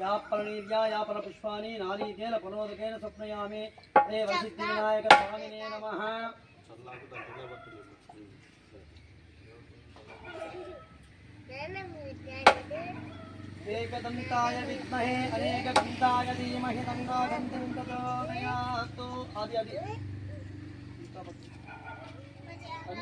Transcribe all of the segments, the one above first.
యాపలనీర్యాయాపల పుష్పాని నారీకేన పునోదకేన స్వప్నయామి. హే వసిద్ధి వినాయక స్వామినే నమ. ఏకదంతాయ విద్మహే అనేకదంతాయ ధీమహి తంగా గంధం తదో ప్రచోదయాత్ అది అది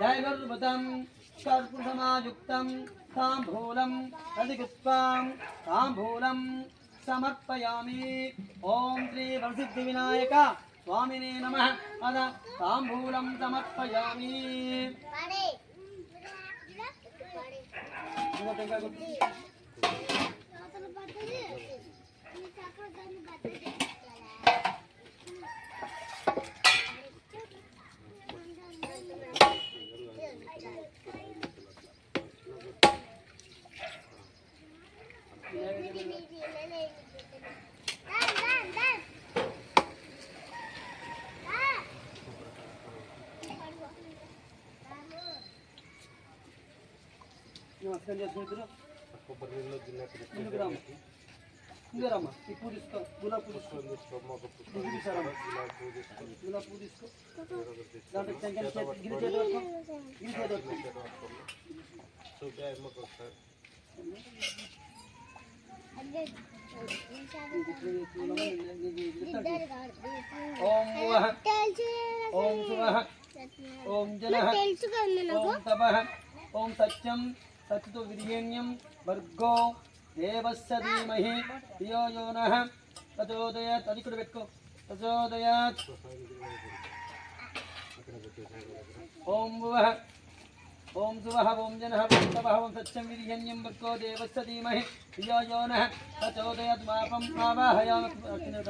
దైవర్భుతం కర్పుసమాయుక్తం తాంబూలం ప్రతిగుత్వాం తాంబూలం సమర్పయామి ఓం శ్రీ ప్రసిద్ధి వినాయక స్వామినే నమ అద తాంబూలం సమర్పయామి ఇంకో టెంకాయ కొట్టు. నమస్కారం చేసుకుంటారు ముందుకు రామ్మా ముందుకు రామ్మా ఈ పూ తీసుకో గులాబీ పూ తీసుకో ముందుకు తీసారమ్మా గులాబీ పూ తీసుకో దాంట్లో టెంకాయ చేతి గిరి చేతి పట్టుకో గిరి చేతి పట్టుకో ఓం వహ ఓం శువః ఓం జనః ఓం తపః ఓం సత్యం स तो वर्गो देवस्य धीमहि। यो यो नः। तजोदयात्, अधिकृतवेत्को। तजोदयात्। ॐ भुवः। ॐ सुवः, ॐ जनः, ॐ तपः ॐ सत्यं वीर्यण्यं भक्तो देवस्य धीमहि। यो यो नः। तचोदयात् मापं मावाहयामकिन्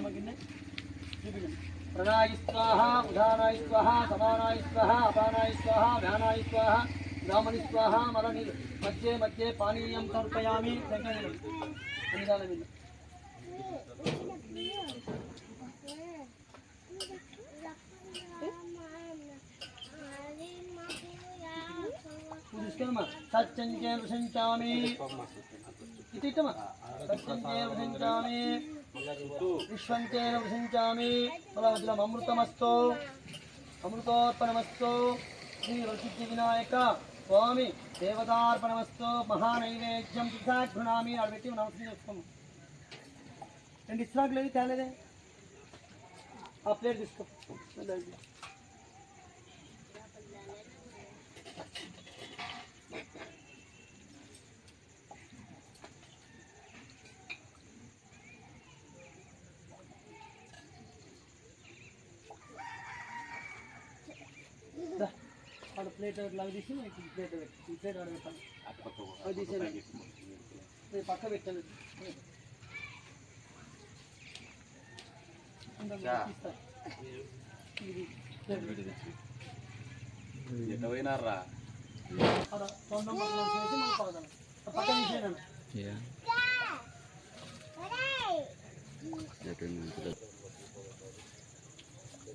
प्रणायि स्वाहा उदानाय स्वाहा समानाय स्वाहा अपानाय स्वाहा ध्यानाय स्वाहा రామని స్వాహ వ్యానాయ స్వాహ బ్రాహ్మణి మలని మధ్య మధ్య పానీయం సమర్పయామి అన్నిదాల మీద తీసుకెళ్ళమ్మా ఇది ఇట్టమ్మా సత్యం చేయించామి అమృతమస్తో అమృతోర్పణమస్తో శ్రీ వరసిద్ధి వినాయక స్వామి దేవతార్పణమస్తో మహానైవేద్యం పితాఘృణామి ఆడ పెట్టి నమస్కారం చేసుకోము రెండు ఇస్రాకు లేదు తేలేదే? ఆ ప్లేట్ తీసుకో. ప్లేట్ లాగా తీసి ఈ ప్లేట్ పెట్టు ఈ ప్లేట్ ఆడ పెట్టాలి అది తీసేయండి ఇది పక్క తీస్తా. ఇది. ఆడ ఫోన్ నెంబర్ చేసి మనం పడదాం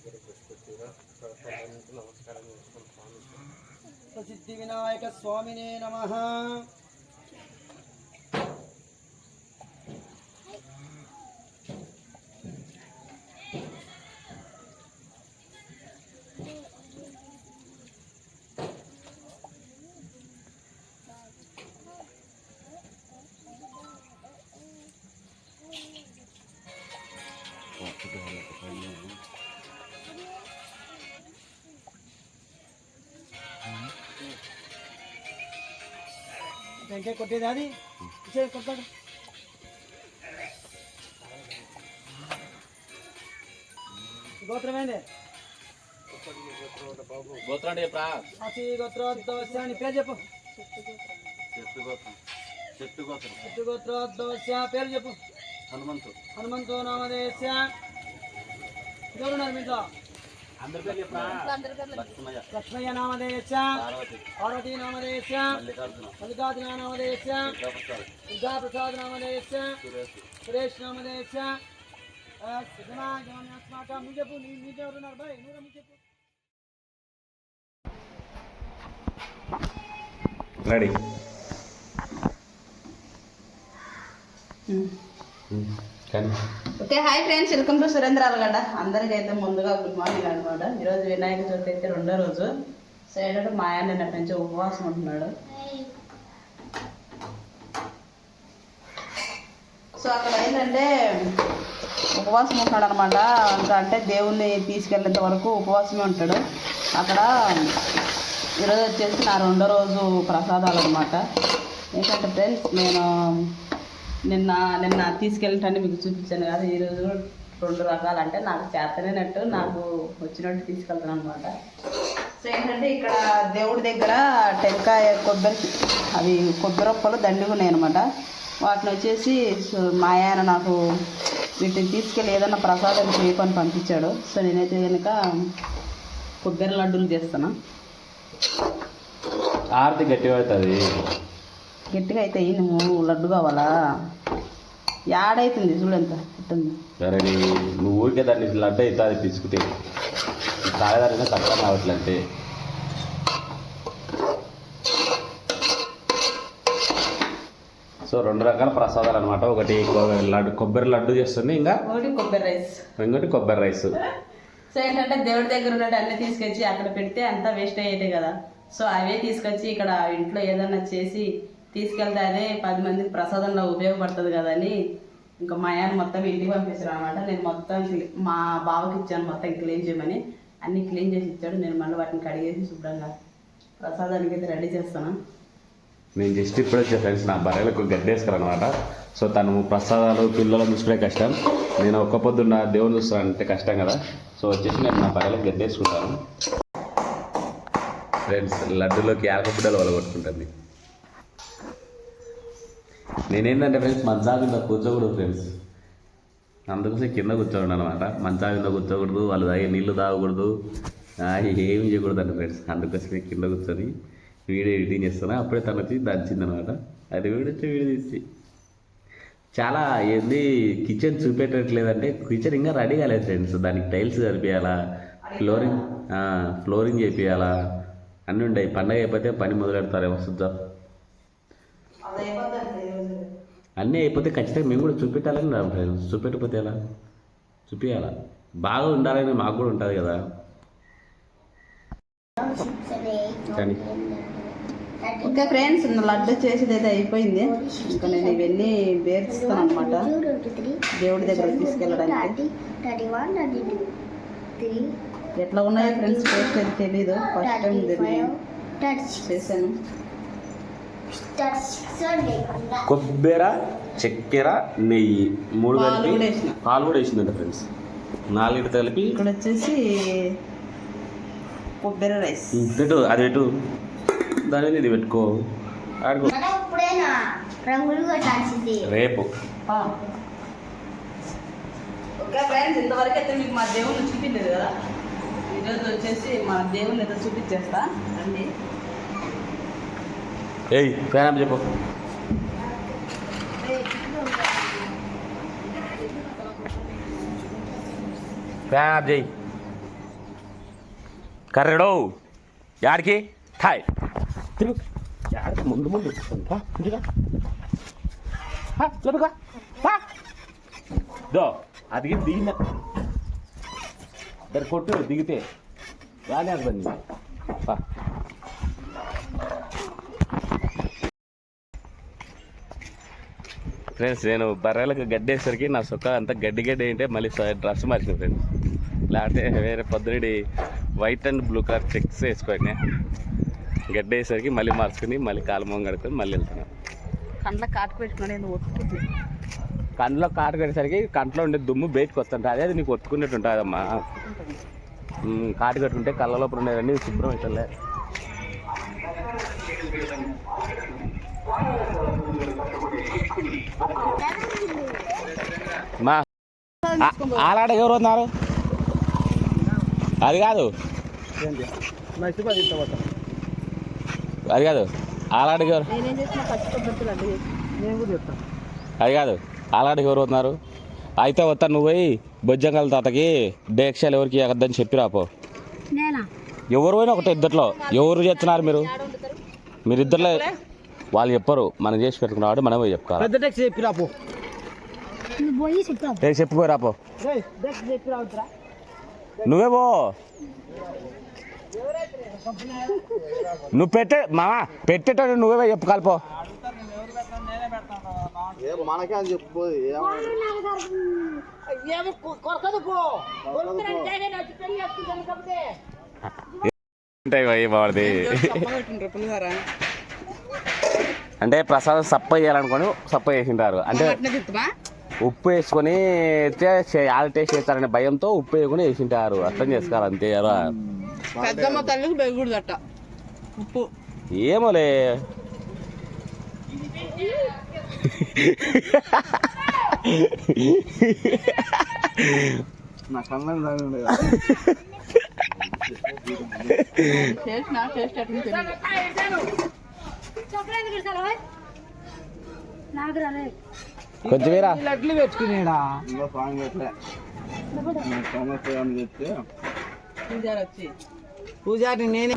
తీసేయండి ప్రసిద్ధి వినాయక స్వామినే నమ. టెంకాయ కొట్టేది అది. ఇచ్చే కొట్టాడు. గోత్రమైంది? గోత్రం అతి గోత్రోద్భవస్య అని పేరు చెప్పు. చెట్టు గోత్రం. పుట్టుగోత్రోద్భవస్య పేరు చెప్పు. హనుమంతు. హనుమంతో నామదేశ ఎవరున్నారు మీతో అందరి పేరు చెప్పరా లక్ష్మయ్య లక్ష్మయ్య నామదేశ పార్వతి పార్వతీ నామదేశ మల్లికార్జున మల్లికార్జున నామదేశ దుర్గాప్రసాద్ దుర్గాప్రసాద్ నామదేశ సురేష్ సురేష్ నామదేశ సిద్ధమాస్మాకం నువ్వు చెప్పు నీ నీకెవరున్నారు బాయ్ నువ్వు నువ్వు చెప్పు రెడీ కానీ okay hi friends welcome to Surendra Alagadda అందరికైతే ముందుగా గుడ్ మార్నింగ్ అనమాట ఈరోజు వినాయక చవితి అయితే రెండో రోజు. సో ఏంటంటే మా ఆయన నిన్నటి ఉపవాసం ఉంటున్నాడు. సో అక్కడ ఏంటంటే ఉపవాసం ఉంటున్నాడు అనమాట ఇంకా అంటే దేవుణ్ణి తీసుకెళ్ళేంత వరకు ఉపవాసమే ఉంటాడు. అక్కడ ఈరోజు వచ్చేసి నా రెండో రోజు ప్రసాదాలు అనమాట ఏంటంటే ఫ్రెండ్స్ నేను నిన్న నిన్న తీసుకెళ్ళటంటే మీకు చూపించాను కదా ఈరోజు రెండు రకాలు అంటే నాకు చేతనేనట్టు నాకు వచ్చినట్టు తీసుకెళ్తాను అనమాట సో ఏంటంటే ఇక్కడ దేవుడి దగ్గర టెంకాయ కొబ్బరి అవి కొబ్బరి ఒప్పలు దండిగా ఉన్నాయి అనమాట వాటిని వచ్చేసి మా ఆయన నాకు వీటిని తీసుకెళ్ళి ఏదైనా ప్రసాదం చేయకొని పంపించాడు. సో నేనైతే కనుక కొబ్బరి లడ్డూలు చేస్తాను ఆర్తి గట్టిపడుతుంది. గట్టిగా అయితే నువ్వు లడ్డు కావాలా? యాడైతుంది చూడంత ఉంటుంది సరే నీ నువ్వు ఊరికే దాన్ని లడ్డు అవుతుంది పిసుకుతే తాగదారైనా తక్కువ రావట్లంటే సో రెండు రకాల ప్రసాదాలు అనమాట ఒకటి లడ్డు కొబ్బరి లడ్డు చేస్తుంది ఇంకా ఒకటి కొబ్బరి రైస్. ఇంకోటి కొబ్బరి రైస్. సో ఏంటంటే దేవుడి దగ్గర ఉన్నట్టు అన్నీ తీసుకొచ్చి అక్కడ పెడితే అంతా వేస్ట్ అయ్యేది కదా. సో అవే తీసుకొచ్చి ఇక్కడ ఇంట్లో ఏదన్నా చేసి తీసుకెళ్తే పది మందికి ప్రసాదంలో ఉపయోగపడుతుంది కదా అని ఇంకా మా ఆయన మొత్తం ఇంటికి పంపించారు అనమాట నేను మొత్తం మా బావకి ఇచ్చాను మొత్తం క్లీన్ చేయమని. అన్నీ క్లీన్ చేసి ఇచ్చాడు. నేను మళ్ళీ వాటిని కడిగేసి శుభ్రంగా ప్రసాదానికి అయితే రెడీ చేస్తాను. నేను జస్ట్ ఇప్పుడు వచ్చే ఫ్రెండ్స్. నా బర్రెలకు గడ్డేసుకురనమాట సో తను ప్రసాదాలు పిల్లలు చూసుకునే కష్టం. నేను ఒక్క పొద్దున్న దేవుని చూస్తానంటే కష్టం కదా. సో వచ్చేసి నేను నా బర్రెలకు గడ్డేసుకుంటాను. ఫ్రెండ్స్ లడ్డులోకి యాలకబిడ్డలు వల్ల కొట్టుకుంటుంది నేనేంటంటే ఫ్రెండ్స్ మంచా కింద కూర్చోకూడదు ఫ్రెండ్స్ అందుకోసం కింద కూర్చోండి అనమాట మంచా కింద కూర్చోకూడదు వాళ్ళు తాగే నీళ్ళు తాగకూడదు. ఆ, ఏం చేయకూడదు అండి ఫ్రెండ్స్ అందుకోసమే కింద కూర్చొని వీడియో ఎడిటింగ్ చేస్తున్నా. అప్పుడే తను వచ్చి దంచింది అనమాట అది వీడియో వీడియో తీసి. చాలా ఏంది కిచెన్ చూపెట్టట్లేదంటే కిచెన్ ఇంకా రెడీ కాలేదు ఫ్రెండ్స్ దానికి టైల్స్ కలిపియాలా ఫ్లోరింగ్ ఫ్లోరింగ్ చేపియాలా అన్నీ ఉన్నాయి పండగ అయిపోతే పని మొదలెడతారేమో చూద్దాం అన్నీ అయిపోతే ఖచ్చితంగా మేము కూడా చూపెట్టాలని నా ఫ్రెండ్స్ చూపెట్టకపోతే ఎలా? చూపించాలా బాగా ఉండాలని మాకు కూడా ఉంటుంది కదా. కానీ ఓకే ఫ్రెండ్స్ లడ్డు చేసేది అయితే అయిపోయింది. ఇంకా నేను ఇవన్నీ వేర్చిస్తాను అనమాట దేవుడి దగ్గర తీసుకెళ్ళడానికి. ఎట్లా ఉన్నాయో ఫ్రెండ్స్ టేస్ట్ అయితే తెలీదు. ఫస్ట్ టైం చేశాను. కొబ్బెర చక్కెర నెయ్యి మూడు పాలు కలిపి. పాలు కూడా వేసిందంట ఫ్రెండ్స్. నాలుగు కలిపి ఇక్కడ వచ్చేసి కొబ్బరి రైస్. పెట్టు అది పెట్టు. దాని మీద ఇది పెట్టుకో. ఆడుకో. ఇప్పుడైనా? రంగులు కొట్టాల్సింది. రేపు. ఓకే ఫ్రెండ్స్ ఇంతవరకు అయితే మీకు మా దేవుని చూపించలేదు కదా. ఈరోజు వచ్చేసి మా దేవుని అయితే చూపించేస్తా. రండి. ఏయ్ ఫ్యాన్ చెప్పు ఫ్యాన్ ఆఫ్ చేయి కర్రెడో యాడికి థాయ్ తిరుగు యాడికి ముందు ముందు పా, ఇంటికా. పా, లోపలికి పా, పా. దో అది దిగిన దాన్ని కొట్టు దిగితే బాగానే అర్థం ఫ్రెండ్స్ నేను బర్రెలకు గడ్డేసరికి నా సొక్క అంతా గడ్డి గడ్డి అంటే మళ్ళీ డ్రెస్ మార్చిన ఫ్రెండ్స్ లేకపోతే వేరే పొద్దుడి white and blue colour checks వేసుకొని గడ్డేసరికి మళ్ళీ మార్చుకుని మళ్ళీ కాలు మొంగ కడుకొని మళ్ళీ వెళ్తున్నాను కండ్ల కాటు పెట్టుకుని కంట్లో కాటు కట్టేసరికి కంట్లో ఉండే దుమ్ము బయటకు వస్తుంటుంది. అదే అది నీకు ఒత్తుకున్నట్టు ఉంటుందమ్మా కాటు కట్టుకుంటే కళ్ళ లోపల ఉండేవన్నీ శుభ్రం అవుతుందిలే మా ఆలాడ ఎవరు ఉన్నారు? అది కాదు. అది కాదు. ఆలాడికి ఎవరు? అది కాదు. ఆలాడికి ఎవరు ఉన్నారు? అయితే వస్తా నువ్వు పోయి బొజ్జంగల్ తాతకి డేక్షాలు ఎవరికి ఎగద్దని చెప్పి రాపో. నేనా? ఎవరు పోయినా ఒకటే ఇద్దట్లో. ఎవరు చేస్తున్నారు మీరు? మీరు ఇద్దరులో వాళ్ళు చెప్పరు మనం చేసి పెట్టుకున్నాడు మనం పోయి చెప్పుకోవాలి. పెద్ద టెక్స్ చెప్పి రాపో చెప్పిపోయి రాపో నువ్వే పో. నువ్వు పెట్టే మామా పెట్టేటోడు నువ్వే చెప్పు కలిపో మనకే అని చెప్పు ఉంటాయి అంటే ప్రసాదం సప్ప చేయాలనుకొని సప్ప చేసింటారు. అంటే ఉప్పు వేసుకొని ఆల్ టేస్ట్ చేస్తారనే భయంతో ఉప్పు వేసుకొని వేసింటారు అర్థం చేసుకోవాలి అంతే ఎరా పెద్దమ్మ తల్లికి బెగుడుదట ఉప్పు. ఏమోలే. నా కళ్ళని తాగండి చేసిన టేస్ట్ రాలే కొంచెం లడ్లు పెట్టుకునేడా ఇంకా పూజారి వచ్చి. పూజారి నేనే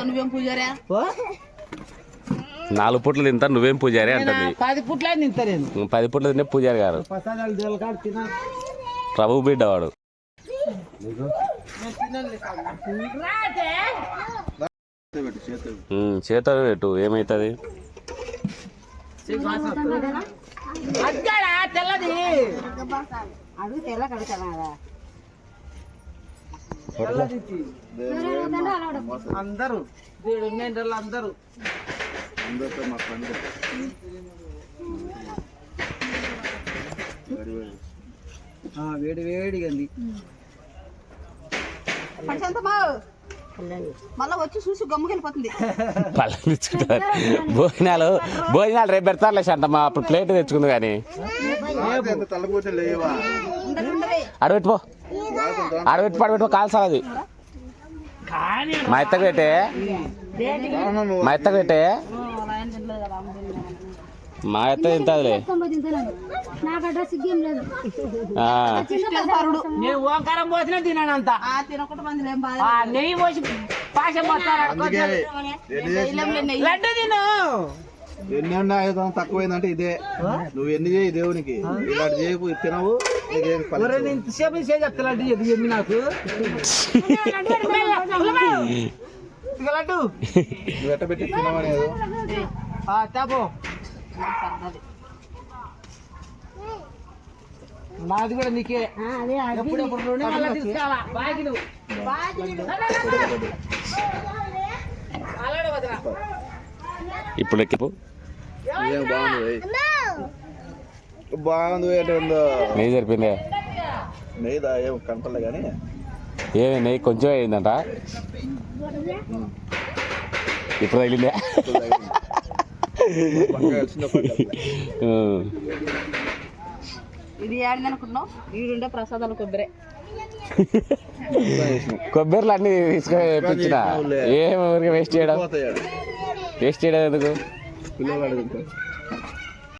నువ్వేం పూజారా? నాలుగు పుట్లు తింటా నువ్వేం పూజారి అంటుంది. పది పుట్ల పది పుట్లు తింటే పూజారి గారు. తినా. ప్రభు బిడ్డ వాడు చేతులు పెట్టు ఇచ్చి. అందరూ అందరూ. అందరితో మా ఫ్రెండ్ ఆ, వేడి వేడిగా మళ్ళా వచ్చి చూసి గమ్ముకెళ్ళిపోతుంది. పళ్ళని ఇచ్చుకుంటారు భోజనాలు భోజనాలు రేపు పెడతారులే శాంతమ్మ అప్పుడు ప్లేట్ తెచ్చుకుంది కానీ అడబెట్టుపో తలపోతే లేవా పడబెట్టుకో కాల్సాలి అది మా ఎత్తకు పెట్టే. మా ఎత్తకు పెట్టే. మా ఎత్త తింటుందిలే నాకు అడ్రస్ ఏం లేదు. ఆ, నేను ఓంకారం పోసినా తినానంత. ఆ తినకుండా మంది ఏం బాధ ఆ, నెయ్యి పోసి పాశం ఎన్ని లడ్డు తిను. ఎన్ని ఉన్నా ఐదు తక్కువైందంటే ఇదే. నువ్వు ఎన్ని చేయి దేవునికి? ఇలాంటి చేయకు తినవు ఇంతసేపు ఎది చెప్పి నాకు? లడ్డు. నువ్వు ఎట్ట పెట్టి తినవనేది ఆ, నాది కూడా నీకే. అదే ఎప్పుడెప్పుడు రెండు మళ్ళా తీసుకురావా? బాగిలు ఇప్పుడు ఎక్కిపో. ఇదేం బాగుంది ఏయ్. బాగుంది ఏంటో నెయ్యి సరిపోయిందే? నెయ్యిదా? ఏం కనపడలే కానీ. ఏమి నెయ్యి కొంచెం అయిందంట. ఇప్పుడు తగిలిందే. ఇది ఏడిందనుకున్నావు ఈడుండే ప్రసాదాలు కొబ్బరే. కొబ్బరిలు అన్ని తీసుకొని తెప్పించిన? ఏం ఊరికే వేస్ట్ చేయడం. వేస్ట్ చేయడం ఎందుకు? పిల్లలు అడుగుతారు.